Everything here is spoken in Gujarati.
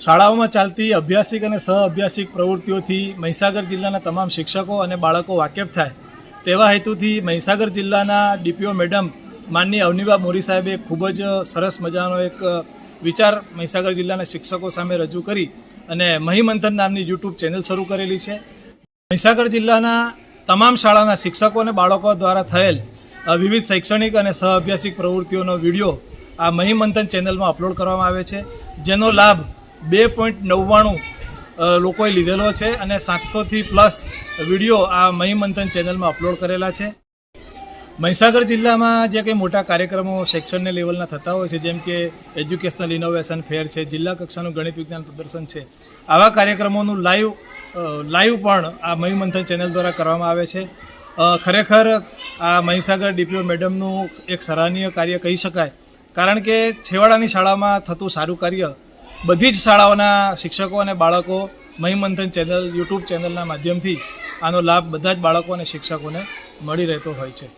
શાળાઓમાં ચાલતી અભ્યાસિક અને સહ અભ્યાસિક પ્રવૃત્તિઓથી મહીસાગર જિલ્લાના તમામ શિક્ષકો અને બાળકો વાકેફ થાય. તેવા હેતુથી મહીસાગર જિલ્લાના ડીપીઓ મેડમ માનની અવનીબા મોરી સાહેબે ખૂબ જ સરસ મજાનો એક વિચાર મહીસાગર જિલ્લાના શિક્ષકો સામે રજૂ કરી અને મહીમંથન નામની યુટ્યુબ ચેનલ શરૂ કરેલી છે. મહીસાગર જિલ્લાના તમામ શાળાના શિક્ષકો અને બાળકો દ્વારા થયેલ વિવિધ શૈક્ષણિક અને સહ અભ્યાસિક પ્રવૃત્તિઓનો વીડિયો આ મહીમંથન ચેનલમાં અપલોડ કરવામાં આવે છે. જેનો લાભ બે પોઈન્ટ નવ્વાણું લોકોએ લીધેલો છે અને સાતસોથી પ્લસ વીડિયો આ મહીમંથન ચેનલમાં અપલોડ કરેલા છે. મહીસાગર જિલ્લામાં જે કંઈ મોટા કાર્યક્રમો શૈક્ષણિક લેવલના થતા હોય છે, જેમ કે એજ્યુકેશનલ ઇનોવેશન ફેર છે, જિલ્લા કક્ષાનું ગણિત વિજ્ઞાન પ્રદર્શન છે, આવા કાર્યક્રમોનું લાઈવ લાઈવ પણ આ મહીમંથન ચેનલ દ્વારા કરવામાં આવે છે. ખરેખર આ મહીસાગર ડીપીઓ મેડમનું એક સરાહનીય કાર્ય કહી શકાય. કારણ કે છેવાડાની શાળામાં થતું સારું કાર્ય બધી જ શાળાઓના શિક્ષકો અને બાળકો મહીમંથન ચેનલ, યુટ્યુબ ચેનલના માધ્યમથી આનો લાભ બધા જ બાળકો અને શિક્ષકોને મળી રહેતો હોય છે.